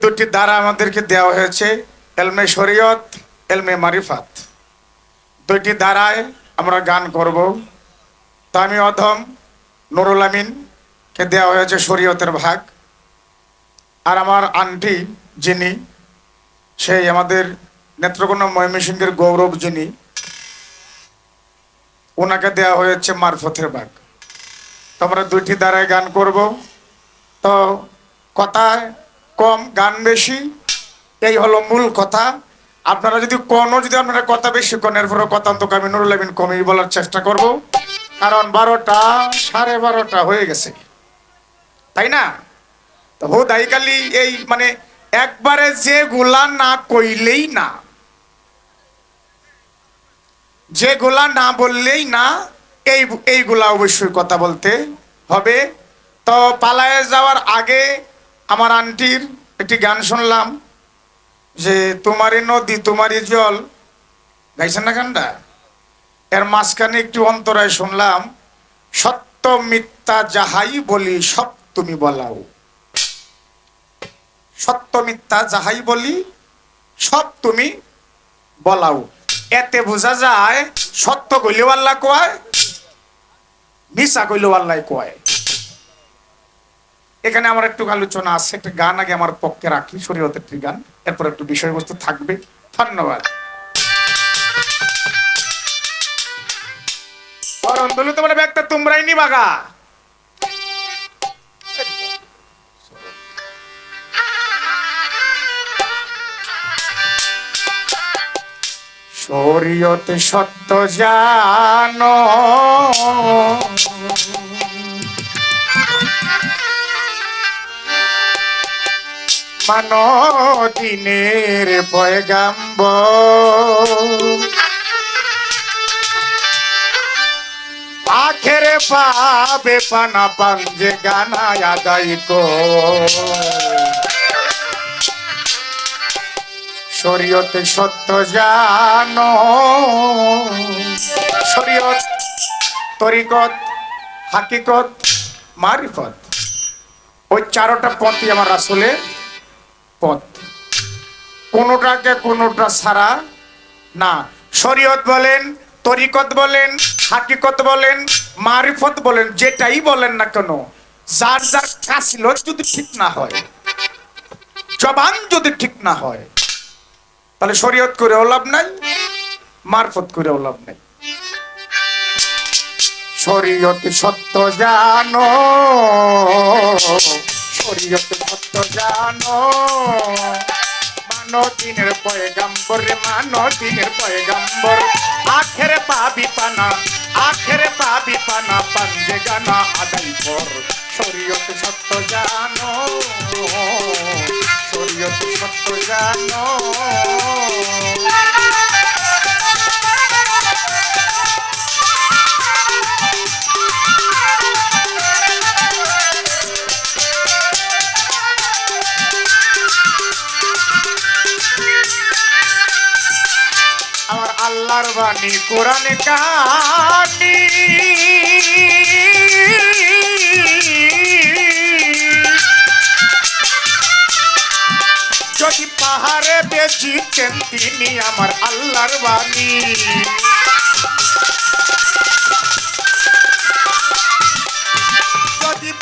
দুটি দ্বারা আমাদেরকে দেওয়া হয়েছে এলমে শরীয়ত, এলমে মারিফাত। দুইটি দ্বারায় আমরা গান করব। তা আমি অধম নুরুল আমিনকে দেওয়া হয়েছে শরীয়তের ভাগ। আর আমার আন্টি যিনি, সেই আমাদের নেত্রকোনা ময়মনসিংহের গৌরব যিনি ওনাকে দেওয়া হয়েছে মারফতের ভাগ। তো আমরা দুইটি দ্বারায় গান করব। তো কথা কম, গান বেশি, এই হলো মূল কথা। আপনারা যদি কোনো, যদি আপনারা কথা বেশি কোন এরপরে কথা অন্তত আমি নুরুল আমিন কমই বলার চেষ্টা করব। কারণ বারোটা, সাড়ে বারোটা হয়ে গেছে। তাই না? তো হুদাইকালি এই মানে একবারে যে গুলা না কইলেই না। যেগুলা না বললেই না, এই, এইগুলা অবশ্যই কথা বলতে হবে। তো পালায়ে যাওয়ার আগে আমার আন্টির একটি গান শুনলাম, যে তোমারই নদী, তোমারই জল। গাইছেন না গানটা? এর মাঝখানে একটু অন্তরায় শুনলাম, সত্য মিথ্যা যাহাই বলি, সব তুমি বলাও। সত্য মিথ্যা যাহাই বলি, সব তুমি বলাও। এতে বোঝা যায়, সত্য কইলেও আল্লাহ কয় মিশা কইলেও আল্লাহ কয়। এখানে আমার একটু আলোচনা আছে, একটা গান আগে আমার পক্ষে রাখি শরীয়তের একটি গান। এরপর একটু বিষয়বস্তু থাকবে। ধন্যবাদ। ব্যাগটা তোমরাই নিবাগা শরীয়তে সত্য জানো। মানো দিনের পয়গাম্ব। আখেরে পাবে পানা পাঞ্জে গানা আদায় শরীয়তে সত্য জানো, শরীয়ত, তরিকত, হাকিকত, মারিফত। ওই চারোটা পথই আমার আসলে পথ। কোনোটাকে কোনোটা ছাড়া না। শরীয়ত বলেন, তরিকত বলেন, হাকিকত বলেন, মারিফত বলেন, যেটাই বলেন না কেন, যার যার কাছিল যদি ঠিক না হয়, জবান যদি ঠিক না হয়, তাহলে শরীয়ত করেও লাভ নাই, মারফত করে লাভ নাই। শরীয়ত সত্য জানো শরীয়ত সত্য জানো। মানো দিনের পয়গাম্বর রে মানো দিনের পয়গাম্বর। আখেরে পাবি পানা, আখেরে পাবি পানা, পাঞ্জে গানা আদাই কর। শরীয়ত সত্য জানো। শরীয়ত সত্য জানো। বাণী কোরআন কাহানি। যদি পাহাড়ে বেজিতেন তিনি আমার আল্লাহর বাণী।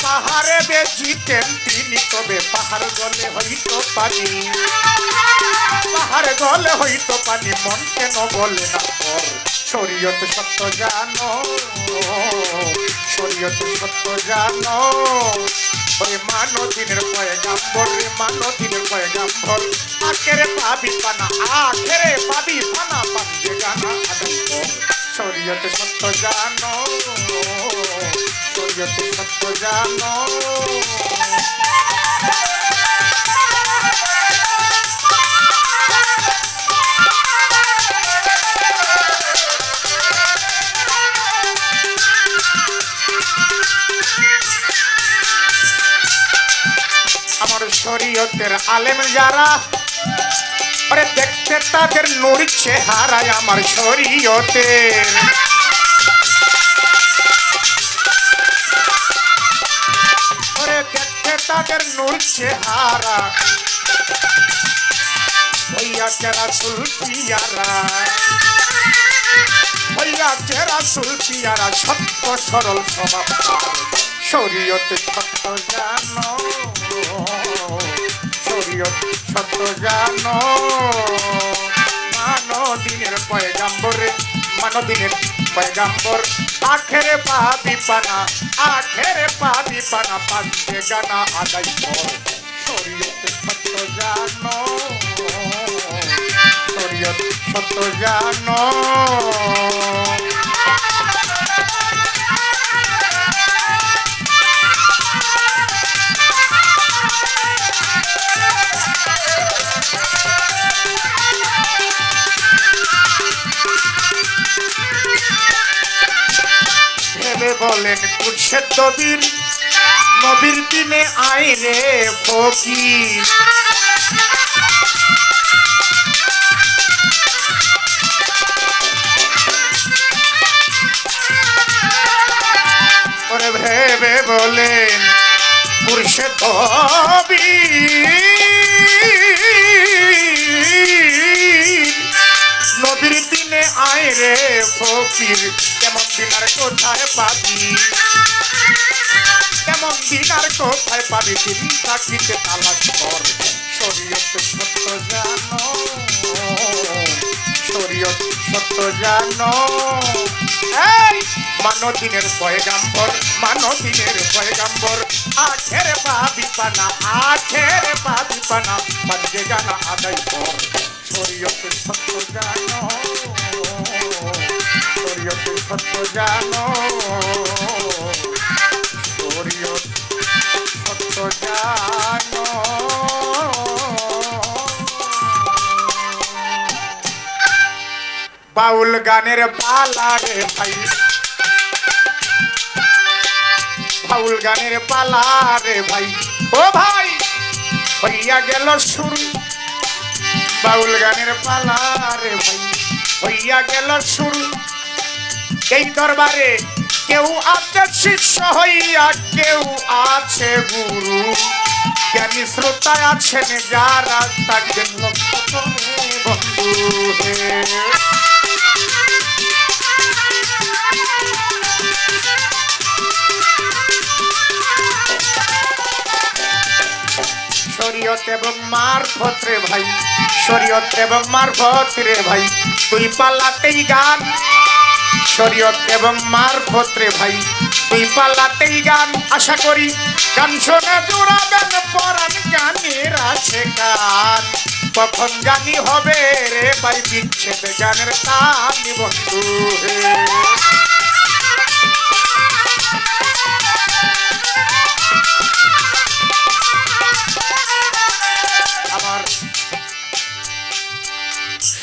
পাহাড়ে বেজিতেন তিনি, তবে পাহাড় গলে হইতো পানি। পাহাড় গলে হইতো পানি, মন কেন বলে না পর? শরীয়ত সত্য জানো, শরীয়ত সত্য জানো। ওই মানো দিনের পয়গাম্বর রে মানো দিনের পয়গাম্বর। আখেরে পাবি পানা, আখেরে পাবি পানা পাঞ্জে গানা আদায় শরীয়ত সত্য জানো শরীয়ত সত্য জানো আমার শরীয়তের আলেম যারা আরে দেখতে তাদের নূর চেহারায় আমার শরীয়তের। দেখতে তাদের নূর চেহারা হইয়াছে রাসুল পিয়ারা হইয়াছে রাসুল পিয়ারা সত্য সরল স্বভাব। শরীয়তে সত্য জানো। শরীয়ত সত্য জানো। মানো দিনের পয়গাম্বরে মানো দিনের পয়গাম্বর, আখেরে পাবি পানা, আখেরে পাবি পানা পাঁচে গানা আদায় কর। শরীয়তে সত্য জানো, শরীয়ত সত্য জানো। বলেন কুৎসের দবির নবীর দিনে আয় রে ফকির। করে ভেবে বলেন পুরুষে নবীর দিনে আয় রে ফকির। কেমন দিনার কোথায় পাবি? কেমন দিনার কোথায় পাবি? দিন থাকিতে তালাশ কর। শরীয়ত সত্য জানো। শরীয়ত সত্য জানো। এই মানো দিনের পয়গাম্বর মানো দিনের পয়গাম্বর। আখের পাবি পানা, আখের পাবি পানা পাঞ্জে গানা আদায় কর। শরীয়ত সত্য জানো। সত্য জানো। সত্য জানো। বাউল গানের পালা রে ভাই। বাউল গানের পালা রে ভাই। ও ভাই, হইয়া গেল শুরু বাউল গানের পালা রে ভাই, হইয়া গেল শুরু এই দরবারে কেউ আছে শিষ্য হইয়া, কেউ আছে গুরু। জ্ঞানী শ্রোতা আছেন যারা শরীয়ত এবং মারফত ভাই, শরীয়ত এবং মারফত রে ভাই তুই পাল্লাতেই গান। শরীয়ত এবং মার পত্রে ভাই তুই পাল্লাতেই গান আশা করি। গান শোনে জোড়াবেন পরাণ গানের আছে গান। কখন জানি হবে রে ভাই বিচ্ছেদ গানের টান বন্ধু হে।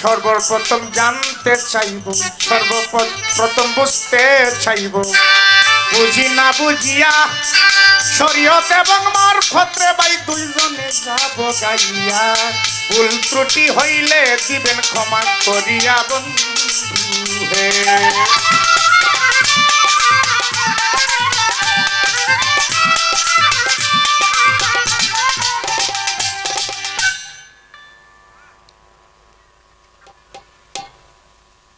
সর্বপ্রথম জানতে চাইব, সর্বপ্রথম বুঝতে চাইব। বুঝি না বুঝিয়া শরীয়ত এবং মারফত্রে বাই দুইজনে যাব গাইয়া। ভুল ত্রুটি হইলে দিবেন ক্ষমা করিয়া বন্ধু হে।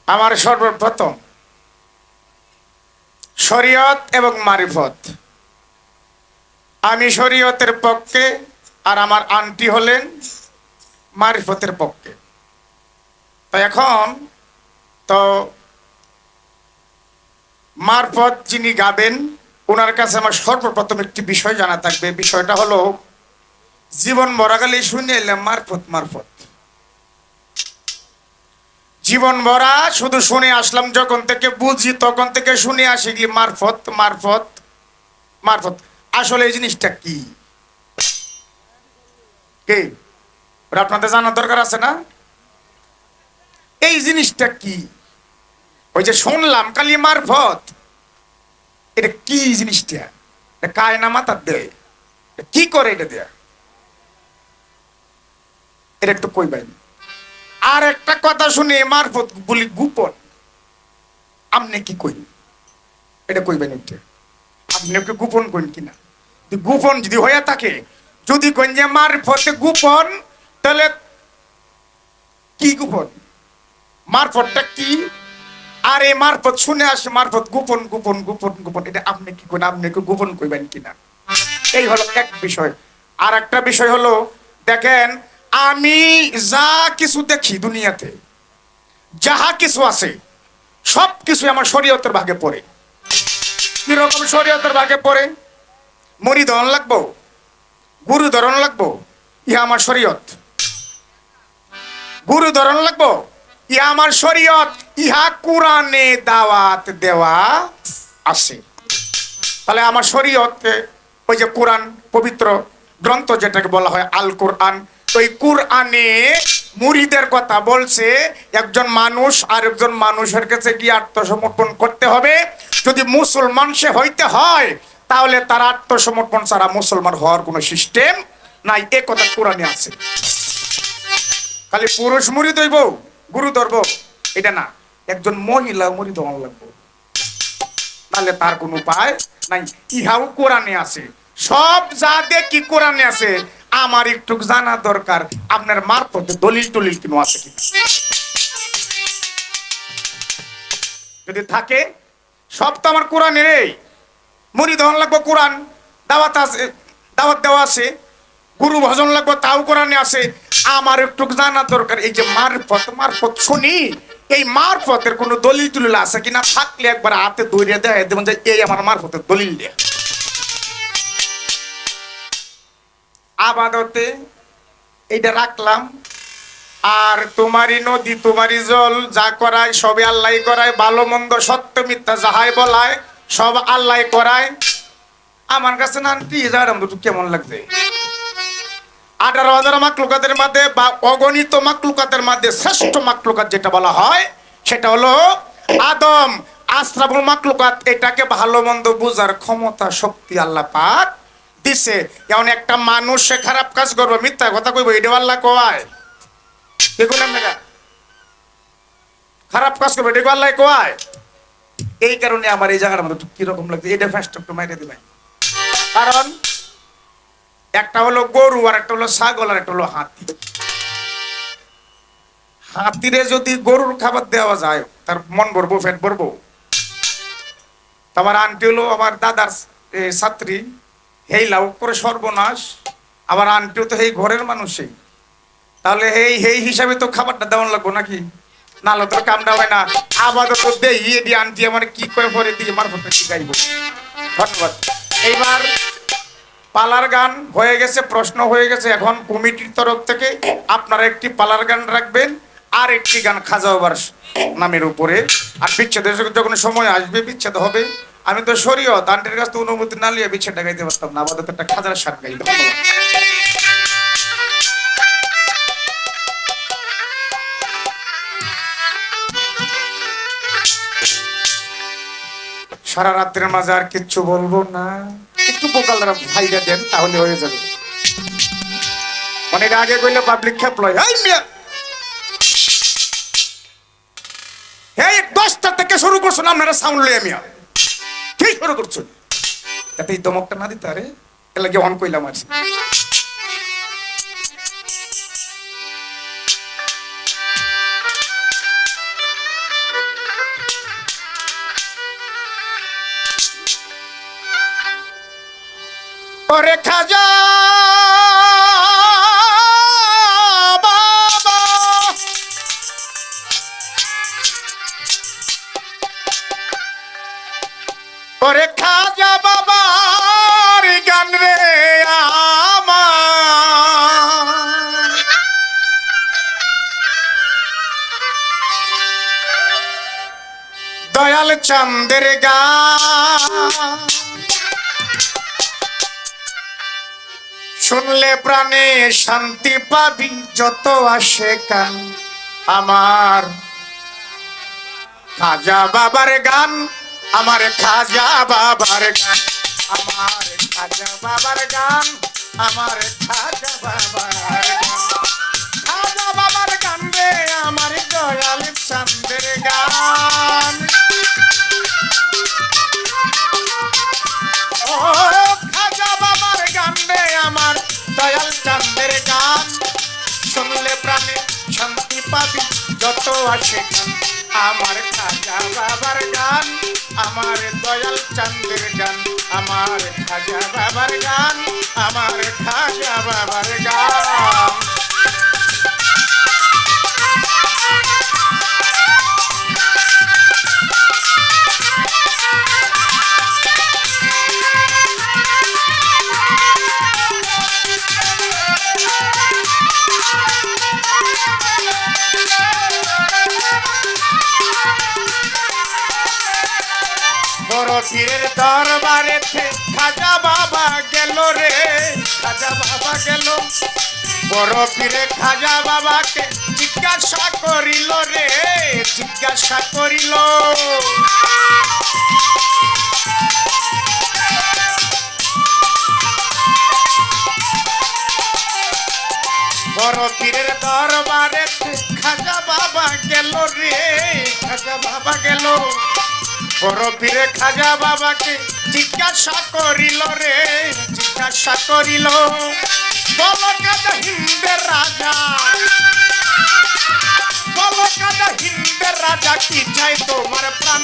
আমার সর্বপ্রথম। শরীয়ত এবং মারিফত। আমি শরীয়তের পক্ষে আর আমার আন্টি হলেন মারিফতের পক্ষে। তো এখন তো মারফত যিনি গাবেন ওনার কাছে আমার সর্বপ্রথম একটি বিষয় জানা থাকবে। বিষয়টা হলো, জীবন মরাগালি শুনে এলাম মারফত মারফত। জীবন ভরা, শুধু শুনে আসলাম যখন থেকে বুঝি, তখন থেকে শুনে আসি গেলি মারফত মারফত মারফত। আসলে এই জিনিসটা কি? কে? আপনাদের জানার দরকার আছে না? এই জিনিসটা কি? ওই যে শুনলাম কালি মারফত। এটা কি জিনিসটা? কায় না মাথার দেয়? কি করে এটা দেয়া? এটা একটু কই কইবেন। আর একটা কথা শুনে, মারফত বলি, গোপন। আপনি কি কই এটা কইবেন এটা আপনি ওকে গোপন কইন কিনা? গোপন যদি হয়ে থাকে, যদি কইন যে মারফতে গোপন, তাহলে কি গোপন? মারফতটা কি? আর এই মারফত শুনে আসে, মারফত গোপন গোপন গোপন গোপন। এটা আপনি কি করেন আপনি কি গোপন করবেন কিনা? এই হলো এক বিষয়। আর একটা বিষয় হলো, দেখেন আমি যা কিছু দেখি দুনিয়াতে, যাহা কিছু আছে, সব কিছু আমার শরীয়তের ভাগে পড়ে। কীরকম শরীয়তের ভাগে পড়ে? মরি ধরন লাগবো? গুরু ধরন লাগবো? ইহা আমার শরীয়ত। গুরু ধরন লাগবো? ইহা আমার শরীয়ত। ইহা কোরআনে দাওয়াত দেওয়া আছে। তাহলে আমার শরীয়তে ওই যে কোরআন পবিত্র গ্রন্থ যেটাকে বলা হয় আল কোরআন ওই কোরআনে মুরিদের কথা বলছে, একজন মানুষ আর একজন মানুষের কাছে গিয়ে আত্মসমর্পণ করতে হবে। যদি মুসলমান সে হইতে হয়, তাহলে তার আত্মসমর্পণ ছাড়া মুসলমান হওয়ার কোনো সিস্টেম নাই। এ কথা কোরআনে আছে। খালি পুরুষ মুড়ি দইব গুরু ধরবো, এটা না। একজন মহিলা মুড়ি দেওয়া লাগবো। তাহলে তার কোনো উপায় নাই। ইহাও কোরআনে আছে। সব যা দেখি কোরআনে আছে, আমার একটু জানা দরকার, আপনার মারফতে দলিল টলিল কিনো আছে কিনা? যদি থাকে, সব তো আমার কোরআনের এই। মুড়ি দহন লাগবো কোরআন, দাওয়াত আছে, দাওয়াত দেওয়া আছে, গুরু ভজন লাগবো তাও কোরআনে আছে। আমার একটু জানা দরকার, এই যে মারফত মারফত শুনি, এই মারফতের কোনো দলিল টলিল আছে কিনা? থাকলে একবার হাতে দৌড়িয়ে দেয় দেবেন যে এই আমার মারফতের দলিল দেয়। আবাদতে এইটা রাখলাম। আর তোমারই নদী, তোমারই জল যা করায়, সবে আল্লাহ করায়, ভালো মন্দ সত্য মিথ্যা যাহাই বলায়, সব আল্লাহ করায়। আমার কাছে না, আন্টি যার দুটো কেমন লাগছে? আঠারো হাজার মাকলুকাতের মধ্যে বা অগণিত মাকলুকাতের মধ্যে শ্রেষ্ঠ মাকলুকাত যেটা বলা হয়, সেটা হলো আদম। আশ্রাবুল মাকলুকাত, এটাকে ভালো মন্দ বোঝার ক্ষমতা, শক্তি আল্লাহ পাক দিছে যেমন একটা মানুষ সে খারাপ কাজ করবে, মিথ্যা কথা কইব এটা আল্লাহ কয়? খারাপ কাজ করবে এটা আল্লাহ কয়? এই কারণে আমার এই জায়গার মধ্যে কীরকম লাগছে? এটা ফার্স্ট মাইরে কারণ, একটা হলো গরু আর একটা হলো ছাগল আর একটা হলো হাতি। হাতিরে যদি গরুর খাবার দেওয়া যায়, তার মন ভরবো ফেট ভরবো। আমার আন্টি হলো আমার দাদার ছাত্রী। হেই লাউ করে সর্বনাশ, আবার আন্টিও তো এই ঘরের মানুষই। তাহলে এই এই হিসাবে তো খাবারটা দেওয়ান লাগবো নাকি? নাহলে তোর কামটা হয় না। আপাতত দেই এটি আন্টি আমার কি করে পরে দিয়ে মারফতে শিখাইব ধন্যবাদ। এইবার পালার গান হয়ে গেছে, প্রশ্ন হয়ে গেছে। এখন কমিটির তরফ থেকে আপনারা একটি পালার গান রাখবেন, আর একটি গান খাজা নামের উপরে। আর বিচ্ছেদের যখন সময় আসবে, বিচ্ছেদ হবে আমি তো শরীয়ত, আন্টির কাছ থেকে অনুমতি না নিয়ে বিচ্ছেদটা গাইতে পারতাম না আমাদের একটা খাজার সার গাই ধন্যবাদ সারা রাত্রের মাঝে আর কিচ্ছু বলব না। একটু বোকালরা ফাইদা দেন, তাহলে হয়ে যাবে। অনেক আগে কইলে পাবলিক খেপ লয় এই মিয়া! এই দশটা থেকে শুরু করছেন আপনারা সাউন্ড লইয়া মিয়া? শুরু করছ। তাতে এই দমকটা না দিতে আরে এলাকে অন কইলাম আর চন্দের গান শুনলে প্রাণে শান্তি পাবি, যত আসে কান আমার। খাজা বাবার গান, আমার খাজা বাবার গান, আমার খাজা বাবার গান, আমার খাজা বাবার খাজা বাবার গান রে, আমার দয়াল চন্দ্রের গান। চান্দের গান শুনলে প্রাণে শান্তি পাবি, যত আছে আমার খাজা বাবার গান, আমার দয়াল চাঁদের গান। আমার খাজা বাবার গান, আমার খাজা বাবার গান। পীরের দরবারেতে, খাজা বাবা গেল রে, খাজা বাবা গেল। বড় পীরে খাজা বাবাকে জিজ্ঞাসা করিল রে, জিজ্ঞাসা করিল। বড় পীরের দরবারে খাজা বাবা গেল রে, খাজা বাবা গেল। বড় খাজা বাবাকে জিজ্ঞাসা করিল রে, জিজ্ঞাসা করিল বল কাদা হিন্দের রাজা। বল কাদা হিন্দের রাজা, কি চাই তোমার প্রাণ?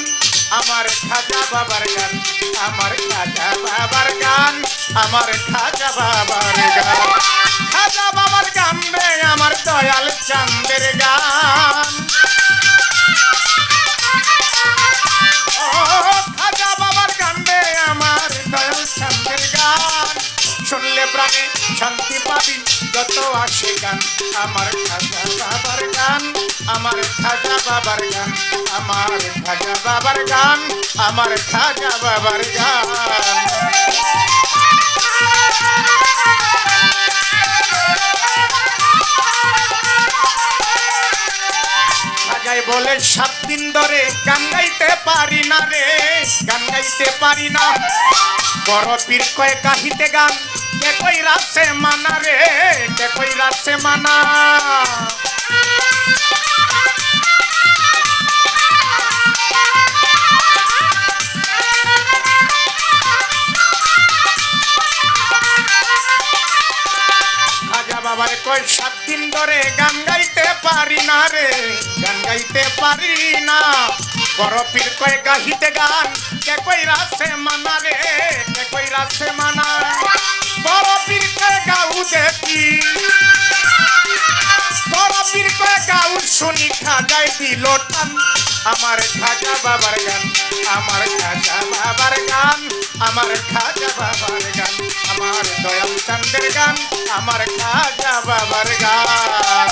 আমার খাজা বাবার গান, আমার খাজা বাবার গান, আমার খাজা বাবার গান। খাজা বাবার গান রে, আমার দয়াল চান্দের গান। শুনলে প্রাণে শান্তি পাবি, যত আসে গান, আমার খাজা বাবার গান, আমার খাজা বাবার গান, আমার খাজা বাবার গান, আমার খাজা বাবার গান। বলে, সাত দিন ধরে গান গাইতে পারি না রে, গান গাইতে পারি না। বড় পীর কয়ে কাহিতে গান কে কই রাসে মানা রে কে কই রাসে মানা। বাবার কয়, সাত দিন ধরে গান গাইতে পারি না রে, গান গাইতে পারি না। বড় পীর কয়, গাহিতে গান কে কই রাসে মানা রে কে কই রাসে মানা। বড় পীর কয় গাউ দেখি বড় পীর কয় গাউ শুনি খাজাই দিল টান আমার খাজা বাবার গান আমার খাজা বাবার গান আমার খাজা বাবার গান আমার দয়াল চন্দ্রের গান আমার খাজা বাবার গান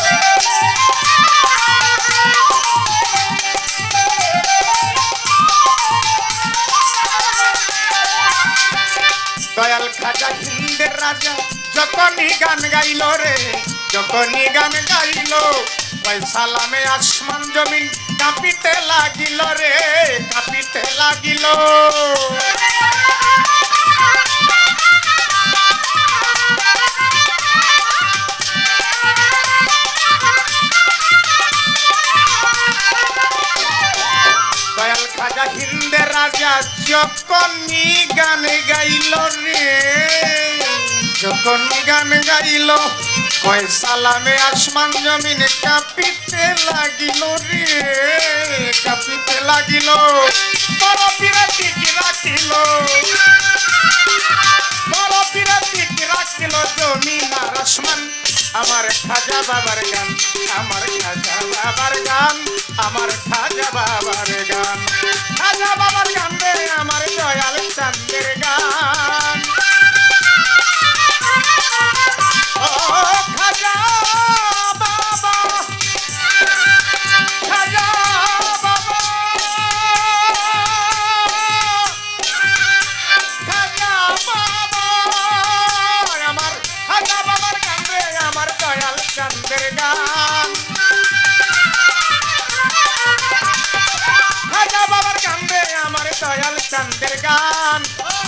দয়াল খাজা হিন্দের রাজা, যখনই গান গাইল রে, যখনই গান গাইল সালামে আসমান জমিন কাঁপিতে লাগিল রে, কাঁপিতে লাগিল। দয়াল হিন্দে রাজা যখনই গান গাইল রে যখনই গান গাইল, কয় সালামে আসমান জমিনে কাঁপিতে লাগিল রে, কাঁপিতে লাগিল। আমার খাজা বাবার গান, আমার খাজা বাবার গান, আমার খাজা বাবার গান। খাজা বাবার গান রে, আমার দয়াল চান্দের গান। চান্দের গান খাজা বাবার গান রে আমার দয়াল চান্দের গান।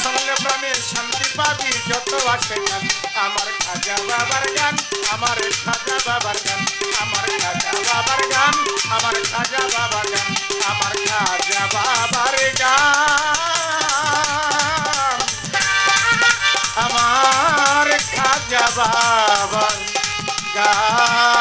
শুনলে প্রাণের শান্তি পাবি, যত আসে গান। আমার খাজা বাবার গান, আমার খাজা বাবার গান, আমার খাজা বাবার গান, আমার খাজা বাবার গান, আমার খাজা বাবার গান। আমার খাজা বাবার গান